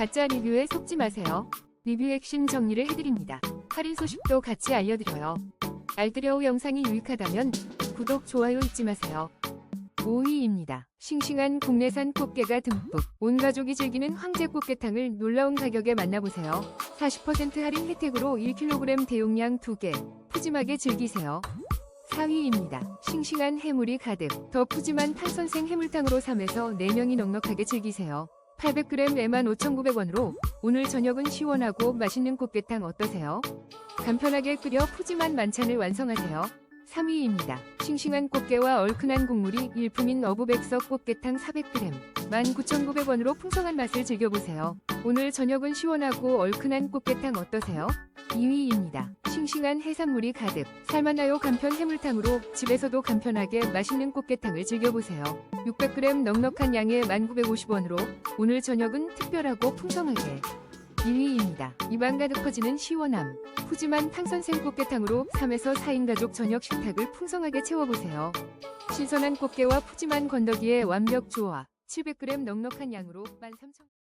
가짜 리뷰에 속지 마세요. 리뷰 핵심 정리를 해드립니다. 할인 소식도 같이 알려드려요. 알뜰여우 영상이 유익하다면 구독, 좋아요 잊지 마세요. 5위입니다. 싱싱한 국내산 꽃게가 듬뿍 온 가족이 즐기는 황제 꽃게탕을 놀라운 가격에 만나보세요. 40% 할인 혜택으로 1kg 대용량 2개 푸짐하게 즐기세요. 4위입니다. 싱싱한 해물이 가득 더 푸짐한 탄선생 해물탕으로 3에서 4명이 넉넉하게 즐기세요. 800g 45,900원으로 오늘 저녁은 시원하고 맛있는 꽃게탕 어떠세요? 간편하게 끓여 푸짐한 만찬을 완성하세요. 3위입니다. 싱싱한 꽃게와 얼큰한 국물이 일품인 어부백석 꽃게탕 400g 19,900원으로 풍성한 맛을 즐겨보세요. 오늘 저녁은 시원하고 얼큰한 꽃게탕 어떠세요? 2위입니다. 싱싱한 해산물이 가득 살만나요 간편 해물탕으로 집에서도 간편하게 맛있는 꽃게탕을 즐겨보세요. 600g 넉넉한 양에 1950원으로 오늘 저녁은 특별하고 풍성하게 1위입니다. 입안 가득 퍼지는 시원함. 푸짐한 탕선생 꽃게탕으로 3에서 4인 가족 저녁 식탁을 풍성하게 채워보세요. 신선한 꽃게와 푸짐한 건더기의 완벽 조화. 700g 넉넉한 양으로 13,000원.